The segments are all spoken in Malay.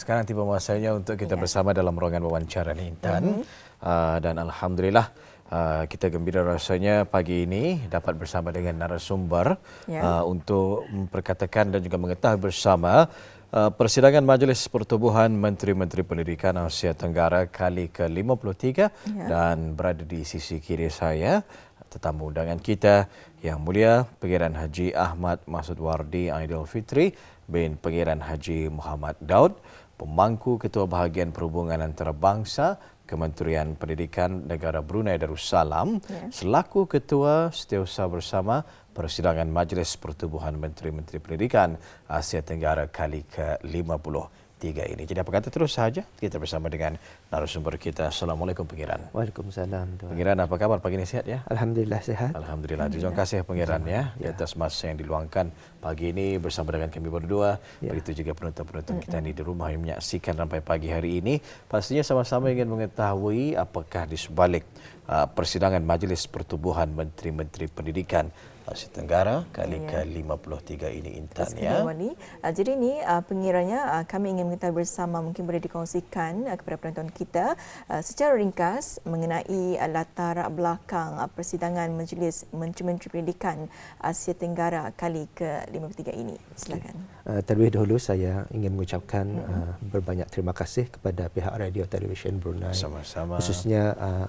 sekarang tiba masanya untuk kita ya. bersama dalam ruangan wawancara ni Intan. Uh-huh. Uh, dan alhamdulillah uh, kita gembira rasanya pagi ini dapat bersama dengan narasumber ya. uh, untuk memperkatakan dan juga mengetahui bersama uh, persidangan Majlis Pertubuhan Menteri-Menteri Pendidikan Asia Tenggara kali ke-53 ya. dan berada di sisi kiri saya tetamu undangan kita yang mulia Pengiran Haji Ahmad Masud Wardi Aidil Fitri bin Pengiran Haji Muhammad Daud pemangku Ketua Bahagian Perhubungan Antarabangsa Kementerian Pendidikan Negara Brunei Darussalam ya. selaku Ketua Setiausaha Bersama Persidangan Majlis Pertubuhan Menteri-Menteri Pendidikan Asia Tenggara kali ke-50 tiga ini. Jadi apa kata terus saja kita bersama dengan narasumber kita. Assalamualaikum Pengiran. Waalaikumsalam. Tuan. Pengiran apa kabar pagi ini sehat ya? Alhamdulillah sehat. Alhamdulillah. Terima kasih Pengiran ya, ya di atas masa yang diluangkan pagi ini bersama dengan kami berdua. Ya. Begitu juga penonton-penonton kita ini di rumah yang menyaksikan sampai pagi hari ini. Pastinya sama-sama ingin mengetahui apakah di sebalik uh, persidangan Majlis Pertubuhan Menteri-Menteri Pendidikan Asia Tenggara kali ya. ke-53 ini Intan ya. Wali. Uh, jadi ini uh, pengiranya uh, kami ingin mengetahui bersama mungkin boleh dikongsikan uh, kepada penonton kita uh, secara ringkas mengenai uh, latar belakang uh, persidangan Majlis Menteri-Menteri Pendidikan Asia Tenggara kali ke-53 ini. Silakan. Okay. Uh, terlebih dahulu saya ingin mengucapkan hmm. uh, berbanyak terima kasih kepada pihak Radio Television Brunei. Sama-sama. Khususnya uh,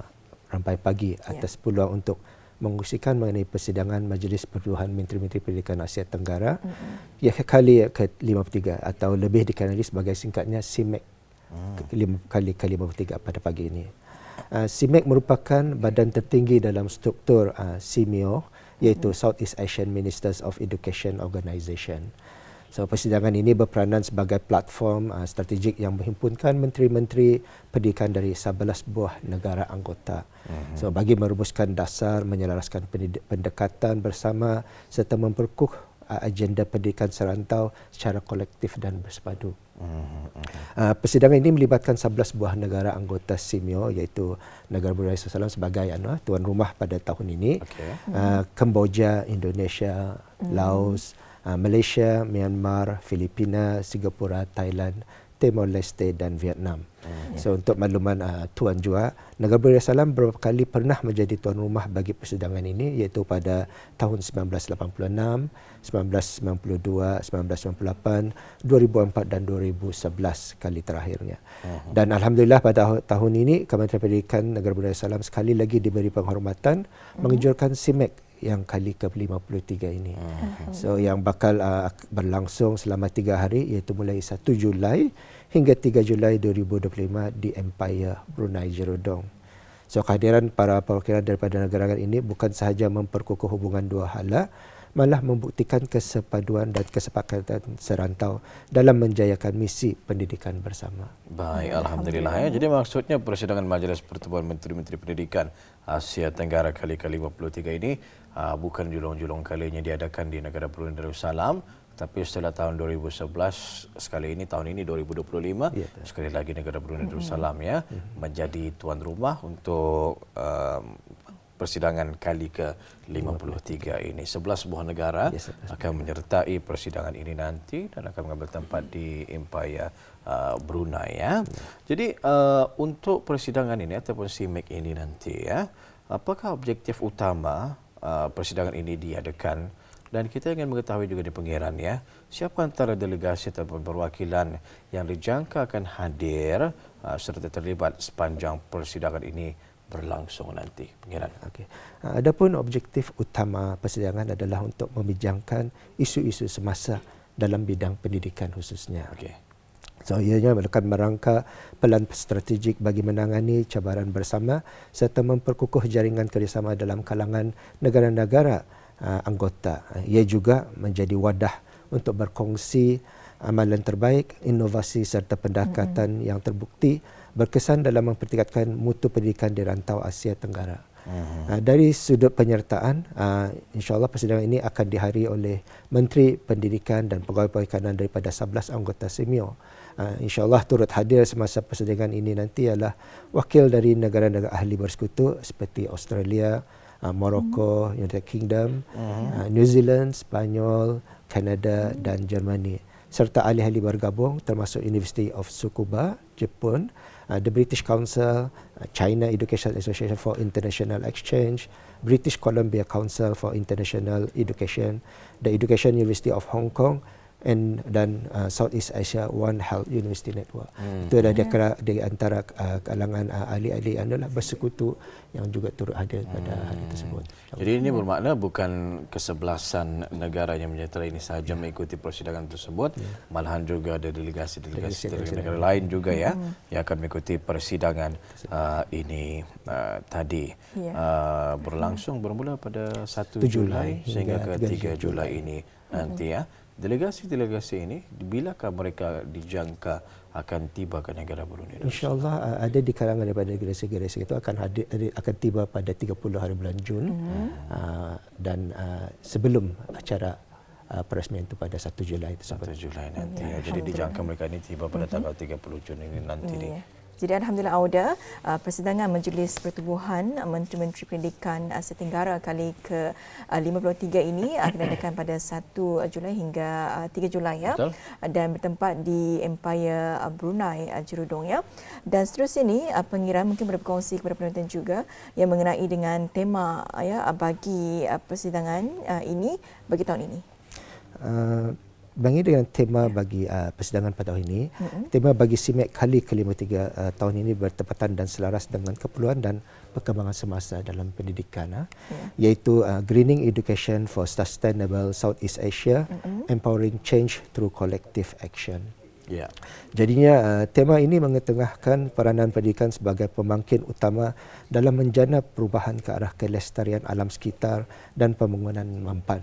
rampai pagi ya. atas ya. peluang untuk mengusikan mengenai persidangan Majlis Pertubuhan Menteri-Menteri Pendidikan Asia Tenggara mm-hmm. yang kali ke-53 atau lebih dikenali sebagai singkatnya CIMEC mm. kali ke-53 pada pagi ini. Uh, CIMEC merupakan badan tertinggi dalam struktur uh, iaitu mm. Southeast Asian Ministers of Education Organisation. So persidangan ini berperanan sebagai platform uh, strategik yang menghimpunkan menteri-menteri pendidikan dari 11 buah negara anggota. Uh-huh. So bagi merumuskan dasar menyelaraskan pendekatan bersama serta memperkuh uh, agenda pendidikan serantau secara kolektif dan bersepadu. Uh-huh. Uh, persidangan ini melibatkan 11 buah negara anggota SIMIO iaitu negara Brunei Darussalam sebagai uh, tuan rumah pada tahun ini. Okay. Uh, Kemboja, Indonesia, uh-huh. Laos, uh, Malaysia, Myanmar, Filipina, Singapura, Thailand, Timor Leste dan Vietnam. Hmm. So untuk makluman uh, tuan juga, negara Brunei Darussalam beberapa kali pernah menjadi tuan rumah bagi persidangan ini iaitu pada tahun 1986, 1992, 1998, 2004 dan 2011 kali terakhirnya. Hmm. Dan alhamdulillah pada tahun ini Kementerian Pendidikan Negara Brunei Darussalam sekali lagi diberi penghormatan hmm. menganjurkan SIMEC yang kali ke-53 ini. Hmm. So yang bakal uh, berlangsung selama tiga hari iaitu mulai 1 Julai hingga 3 Julai 2025 di Empire Brunei Jerudong. So kehadiran para perwakilan daripada negara ini bukan sahaja memperkukuh hubungan dua hala malah membuktikan kesepaduan dan kesepakatan serantau dalam menjayakan misi pendidikan bersama. Baik, alhamdulillah ya. Jadi maksudnya persidangan Majlis Pertubuhan Menteri-Menteri Pendidikan Asia Tenggara kali ke-53 ini uh, bukan julung-julung kalinya diadakan di negara Brunei Darussalam tapi setelah tahun 2011 sekali ini tahun ini 2025 ya, sekali lagi negara Brunei Darussalam ya mm-hmm. menjadi tuan rumah untuk uh, persidangan kali ke-53 ini. 11 buah negara yes, akan menyertai persidangan ini nanti dan akan mengambil tempat di Empire uh, Brunei ya. Jadi uh, untuk persidangan ini ataupun SIMEC ini nanti ya, apakah objektif utama uh, persidangan ini diadakan dan kita ingin mengetahui juga di pengiran ya, siapa antara delegasi atau perwakilan yang dijangka akan hadir uh, serta terlibat sepanjang persidangan ini berlangsung nanti pengiran. Okey. Ha, adapun objektif utama persidangan adalah untuk membincangkan isu-isu semasa dalam bidang pendidikan khususnya. Okey. So ianya akan merangka pelan strategik bagi menangani cabaran bersama serta memperkukuh jaringan kerjasama dalam kalangan negara-negara uh, anggota. Ia juga menjadi wadah untuk berkongsi amalan terbaik, inovasi serta pendekatan mm-hmm. yang terbukti berkesan dalam mempertingkatkan mutu pendidikan di rantau Asia Tenggara. Uh-huh. Uh, dari sudut penyertaan, uh, insyaAllah persidangan ini akan dihari oleh Menteri Pendidikan dan Pegawai-Pegawai Kanan daripada 11 anggota SEMIO. Uh, InsyaAllah turut hadir semasa persidangan ini nanti adalah wakil dari negara-negara ahli bersekutu seperti Australia, uh, Morocco, uh-huh. United Kingdom, uh, New Zealand, Spanyol, Kanada uh-huh. dan Germany serta ahli-ahli bergabung termasuk University of Tsukuba, Jepun, uh, the British Council, uh, China Education Association for International Exchange, British Columbia Council for International Education, the Education University of Hong Kong, and dan uh, Southeast Asia One Health University Network. Hmm. Itu adalah yeah. di, di antara uh, kalangan uh, ahli-ahli adalah bersekutu yang juga turut hadir pada hmm. hari tersebut. Jadi ini bermakna bukan kesebelasan negara yang menyertai ini sahaja yeah. mengikuti persidangan tersebut, yeah. malahan juga ada delegasi-delegasi dari negara lain juga ya hmm. yang akan mengikuti persidangan uh, ini uh, tadi yeah. uh, berlangsung bermula pada 1 Julai sehingga ke 3 Julai ini nanti ya delegasi-delegasi ini bilakah mereka dijangka akan tiba ke negara Brunei InsyaAllah uh, ada di kalangan daripada delegasi-delegasi itu akan hadir akan tiba pada 30 hari bulan Jun mm-hmm. uh, dan uh, sebelum acara uh, peresmian itu pada 1 Julai itu 1 Julai nanti ya. Jadi dijangka mereka ini tiba pada mm-hmm. tanggal 30 Jun ini nanti yeah. Jadi Alhamdulillah Auda, uh, persidangan Majlis Pertubuhan Menteri-Menteri Pendidikan Asia Tenggara kali ke-53 ini akan diadakan pada 1 Julai hingga 3 uh, Julai ya. Betul. Dan bertempat di Empire Brunei Jerudong ya. Dan seterusnya ini pengiran mungkin boleh berkongsi kepada penonton juga yang mengenai dengan tema ya bagi persidangan ini bagi tahun ini. Uh, Bangi dengan tema bagi uh, persidangan pada tahun ini, mm-hmm. tema bagi SIMEK kali ke-53 uh, tahun ini bertepatan dan selaras dengan keperluan dan perkembangan semasa dalam pendidikan, uh, yeah. iaitu uh, Greening Education for Sustainable Southeast Asia, mm-hmm. Empowering Change Through Collective Action. Yeah. Jadinya uh, tema ini mengetengahkan peranan pendidikan sebagai pemangkin utama dalam menjana perubahan ke arah kelestarian alam sekitar dan pembangunan mampan.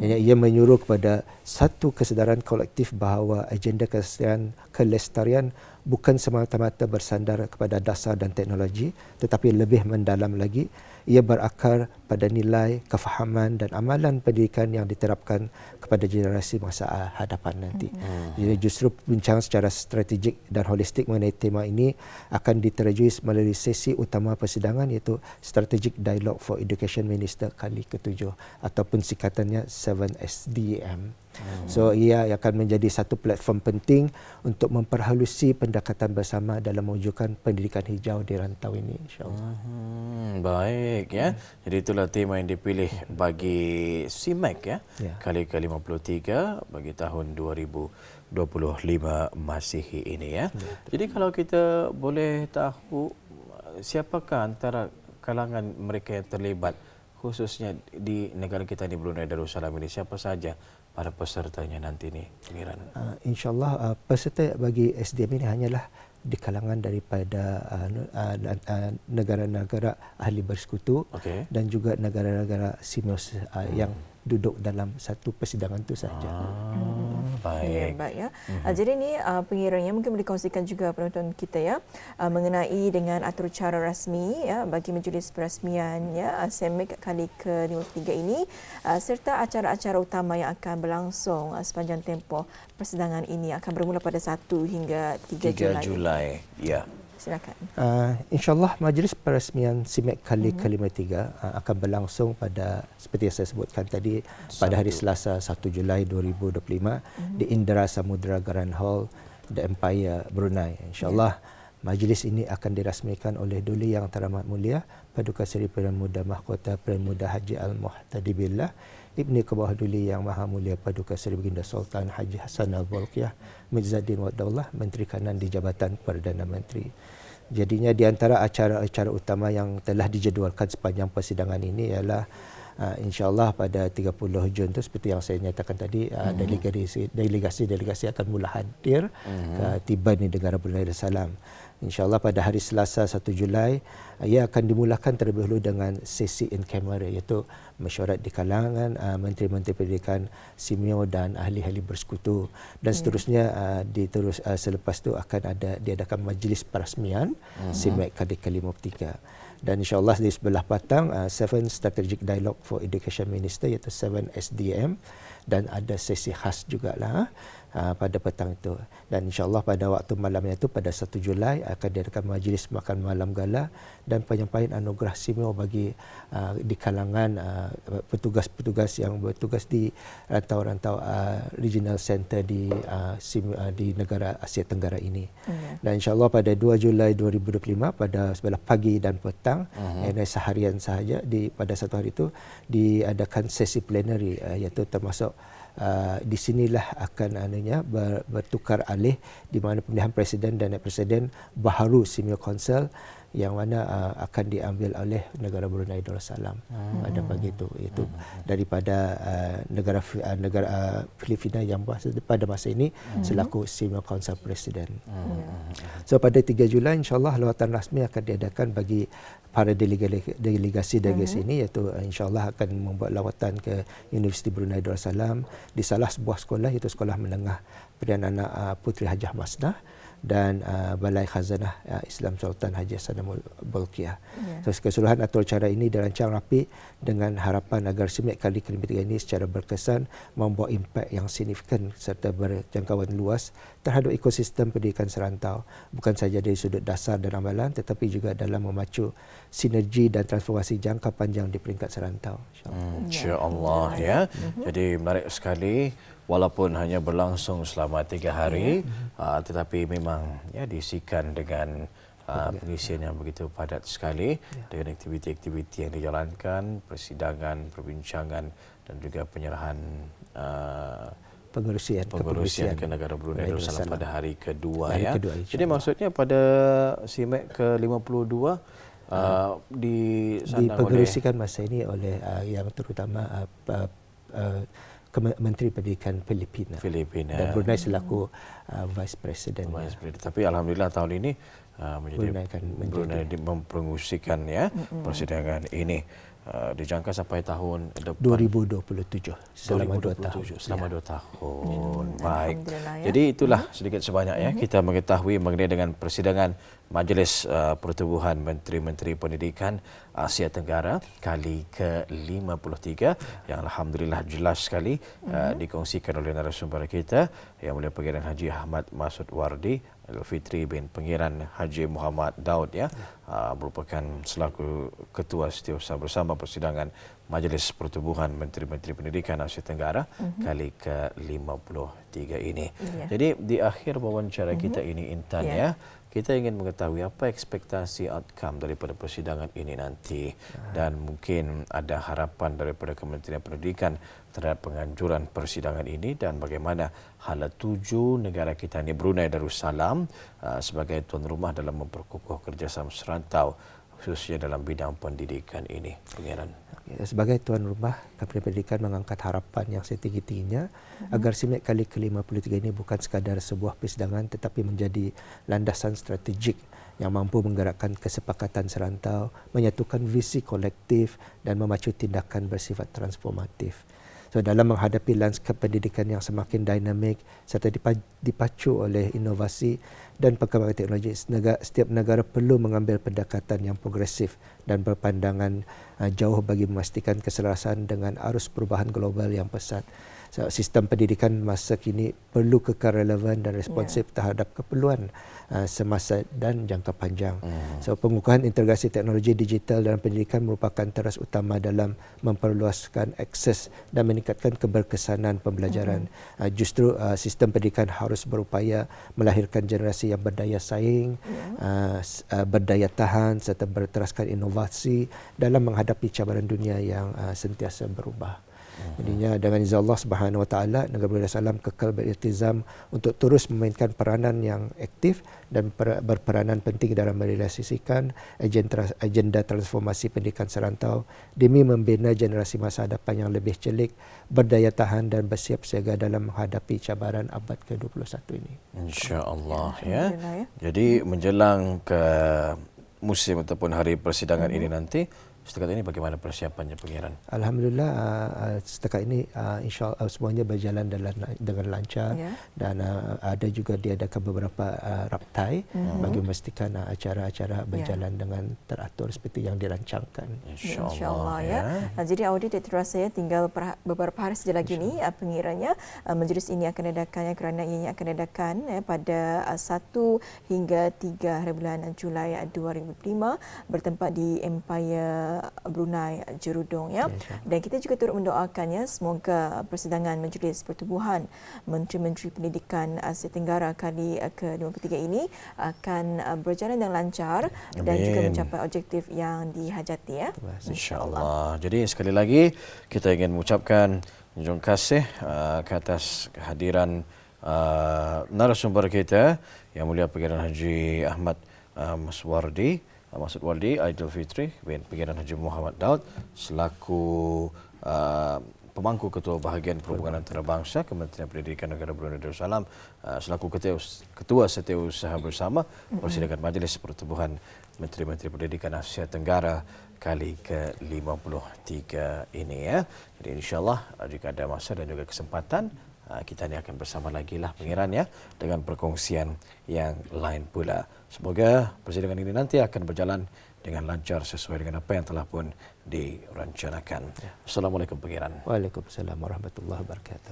Yang ia menyuruh kepada satu kesedaran kolektif bahawa agenda kelestarian, kelestarian bukan semata-mata bersandar kepada dasar dan teknologi tetapi lebih mendalam lagi. Ia berakar pada nilai, kefahaman dan amalan pendidikan yang diterapkan kepada generasi masa hadapan nanti. Hmm. Jadi justru bincang secara strategik dan holistik mengenai tema ini akan diterajui melalui sesi utama persidangan iaitu Strategic Dialogue for Education Minister kali ketujuh ataupun singkatannya 7SDM. Hmm. So ia akan menjadi satu platform penting untuk memperhalusi pendekatan bersama dalam mewujudkan pendidikan hijau di rantau ini insyaallah. Hmm, baik ya. Hmm. Jadi itulah tema yang dipilih bagi SIMEC ya. ya. Kali ke-53 bagi tahun 2025 Masihi ini ya. ya. Jadi kalau kita boleh tahu siapakah antara kalangan mereka yang terlibat khususnya di negara kita di Brunei Darussalam ini siapa saja para pesertanya nanti ini pengiran? Uh, InsyaAllah uh, peserta bagi SDM ini hanyalah di kalangan daripada uh, uh, uh, negara-negara ahli bersekutu okay. dan juga negara-negara simus uh, hmm. yang duduk dalam satu persidangan itu saja. Ah, hmm. Baik. Ya, baik ya. Hmm. Uh, jadi ini uh, pengiranya mungkin boleh kongsikan juga penonton kita ya uh, mengenai dengan atur cara rasmi ya bagi majlis perasmian ya SEMIC kali ke-53 ini uh, serta acara-acara utama yang akan berlangsung uh, sepanjang tempoh persidangan ini akan bermula pada 1 hingga 3, 3 Julai. Julai. Ya. Silakan. Uh, InsyaAllah majlis peresmian SIMEC kali mm-hmm. ke-53 uh, akan berlangsung pada seperti yang saya sebutkan tadi Satu. pada hari Selasa 1 Julai 2025 mm-hmm. di Indra Samudra Grand Hall The Empire Brunei. InsyaAllah yeah. majlis ini akan dirasmikan oleh Duli Yang Teramat Mulia Paduka Seri Perdana Muda Mahkota Perdana Muda Haji Al-Muhtadi Billah Ibni Kebawah Duli Yang Maha Mulia Paduka Seri Baginda Sultan Haji Hassan Al-Bolkiah Mirzadin Wadawlah Menteri Kanan di Jabatan Perdana Menteri. Jadinya di antara acara-acara utama yang telah dijadualkan sepanjang persidangan ini ialah uh, insyaallah pada 30 Jun itu seperti yang saya nyatakan tadi uh, mm-hmm. delegasi delegasi akan mula hadir mm-hmm. ke tiba di negara Brunei Darussalam. InsyaAllah pada hari Selasa 1 Julai, ia akan dimulakan terlebih dahulu dengan sesi in camera iaitu mesyuarat di kalangan uh, Menteri-Menteri Pendidikan Simeo dan ahli-ahli bersekutu dan ya. seterusnya uh, diterus uh, selepas itu akan ada diadakan majlis perasmian uh-huh. SIMEC KD ke-53 dan insyaallah di sebelah patang uh, Seven Strategic Dialogue for Education Minister iaitu 7 SDM dan ada sesi khas jugalah uh, pada petang itu dan insyaallah pada waktu malamnya itu pada 1 Julai akan diadakan majlis makan malam gala dan penyampaian anugerah istimewa bagi uh, di kalangan uh, petugas-petugas yang bertugas di rantau-rantau uh, regional center di uh, sim, uh, di negara Asia Tenggara ini. Yeah. Dan insyaallah pada 2 Julai 2025 pada sebelah pagi dan petang uh-huh. yang seharian sahaja di pada satu hari itu diadakan sesi plenary uh, iaitu termasuk uh, di sinilah akan anunya ber, bertukar alih di mana pemilihan presiden dan presiden baharu senior council yang mana uh, akan diambil oleh negara Brunei Darussalam hmm. pada pagi itu itu hmm. daripada uh, negara uh, negara uh, Filipina yang pada masa ini hmm. selaku senior council presiden. Hmm. So pada 3 Julai insyaallah lawatan rasmi akan diadakan bagi para delegasi delegasi delegasi uh-huh. ini iaitu uh, insyaallah akan membuat lawatan ke Universiti Brunei Darussalam di salah sebuah sekolah iaitu sekolah menengah Perdana Anak uh, Puteri Hajah Masnah dan uh, Balai Khazanah uh, Islam Sultan Haji Hasanul Bolkiah. Yeah. So keseluruhan atur cara ini dirancang rapi dengan harapan agar Simek Kali Ketiga ini secara berkesan membawa impak yang signifikan serta berjangkauan luas terhadap ekosistem pendidikan serantau bukan sahaja dari sudut dasar dan amalan tetapi juga dalam memacu sinergi dan transformasi jangka panjang di peringkat serantau. Insya-Allah hmm, ya. ya. Jadi menarik sekali walaupun hanya berlangsung selama tiga hari, yeah. uh, tetapi memang ya diisikan dengan uh, pengisian yang begitu padat sekali yeah. dengan aktiviti-aktiviti yang dijalankan, persidangan, perbincangan dan juga penyerahan uh, pengurusian, pengurusian ke negara Brunei Darussalam pada hari kedua hari ya. Kedua, Jadi maksudnya pada SIMEK ke-52 uh, di dipengerusikan masa ini oleh uh, yang terutama uh, uh, uh, Menteri Pendidikan Filipina. Filipina. Dan Brunei selaku uh, Vice President. Vice President. Tapi Alhamdulillah tahun ini uh, menjadi Brunei, kan menjadi. Brunei memperengusikan ya mm-hmm. persidangan ini. Uh, dijangka sampai tahun depan 2027 selama 2 tahun selama 2 ya. tahun hmm, baik ya. jadi itulah hmm. sedikit sebanyak ya hmm. kita mengetahui mengenai dengan persidangan Majlis uh, Pertubuhan Menteri-Menteri Pendidikan Asia Tenggara kali ke-53 yang alhamdulillah jelas sekali uh, dikongsikan oleh narasumber kita yang mulia Pengiran Haji Ahmad Masud Wardi Fitri bin Pengiran Haji Muhammad Daud ya. Uh, merupakan selaku ketua setiausaha bersama persidangan Majlis Pertubuhan Menteri-Menteri Pendidikan Asia Tenggara uh-huh. kali ke-53 ini. Yeah. Jadi di akhir wawancara uh-huh. kita ini Intan yeah. ya kita ingin mengetahui apa ekspektasi outcome daripada persidangan ini nanti dan mungkin ada harapan daripada Kementerian Pendidikan terhadap penganjuran persidangan ini dan bagaimana hala tuju negara kita ini Brunei Darussalam uh, sebagai tuan rumah dalam memperkukuh kerjasama serantau khususnya dalam bidang pendidikan ini. Pengiran. Sebagai tuan rumah, Kementerian Pendidikan mengangkat harapan yang setinggi-tingginya uh-huh. agar SIMEK kali ke-53 ini bukan sekadar sebuah persidangan tetapi menjadi landasan strategik yang mampu menggerakkan kesepakatan serantau, menyatukan visi kolektif dan memacu tindakan bersifat transformatif. So dalam menghadapi lanskap pendidikan yang semakin dinamik serta dipacu oleh inovasi dan perkembangan teknologi, setiap negara perlu mengambil pendekatan yang progresif dan berpandangan uh, jauh bagi memastikan keselarasan dengan arus perubahan global yang pesat sistem pendidikan masa kini perlu kekal relevan dan responsif yeah. terhadap keperluan uh, semasa dan jangka panjang. Mm. So pengukuhan integrasi teknologi digital dalam pendidikan merupakan teras utama dalam memperluaskan akses dan meningkatkan keberkesanan pembelajaran. Mm. Uh, justru uh, sistem pendidikan harus berupaya melahirkan generasi yang berdaya saing, yeah. uh, uh, berdaya tahan serta berteraskan inovasi dalam menghadapi cabaran dunia yang uh, sentiasa berubah. Jadinya dengan izin Allah Subhanahu Wa Taala negara Brunei Darussalam kekal beriltizam untuk terus memainkan peranan yang aktif dan berperanan penting dalam merealisasikan agenda transformasi pendidikan serantau demi membina generasi masa depan yang lebih celik, berdaya tahan dan bersiap siaga dalam menghadapi cabaran abad ke-21 ini. Insya-Allah ya. ya. Jadi menjelang ke musim ataupun hari persidangan hmm. ini nanti setakat ini bagaimana persiapannya Pangeran? Alhamdulillah uh, setakat ini uh, insyaallah semuanya berjalan dalam dengan lancar Ya. dan uh, ada juga diadakan beberapa uh, raptai Mhm. bagi memastikan uh, acara-acara Ya. berjalan dengan teratur seperti yang dirancangkan. InsyaAllah. InsyaAllah ya. Uh, Jadi audit tidak terasa ya tinggal beberapa hari saja lagi ni uh, pengiranya uh, majlis ini akan adakannya kerana ianya akan adakan ya, pada uh, 1 hingga 3 hari bulan Julai uh, 2005 bertempat di Empire Brunei Jerudong ya. Dan kita juga turut mendoakannya semoga persidangan Majlis Pertubuhan Menteri-Menteri Pendidikan Asia Tenggara kali uh, ke-53 ini akan uh, berjalan dengan lancar dan juga Amin. mencapai objektif yang dihajati ya. InsyaAllah. Jadi sekali lagi kita ingin mengucapkan terima kasih uh, ke atas kehadiran uh, narasumber kita Yang Mulia Pengiran Haji Ahmad uh, Maswardi uh, Masud Waldi Aidilfitri bin Pengiran Haji Muhammad Daud selaku uh, pemangku ketua bahagian perhubungan antarabangsa Kementerian Pendidikan Negara Brunei Darussalam uh, selaku ketua, ketua setiausaha bersama persidangan Majlis Pertubuhan Menteri-Menteri Pendidikan Asia Tenggara kali ke-53 ini ya. Jadi insyaallah jika ada masa dan juga kesempatan kita ni akan bersama lagi lah pengiran ya dengan perkongsian yang lain pula. Semoga persidangan ini nanti akan berjalan dengan lancar sesuai dengan apa yang telah pun dirancanakan. Assalamualaikum pengiran. Waalaikumsalam warahmatullahi wabarakatuh.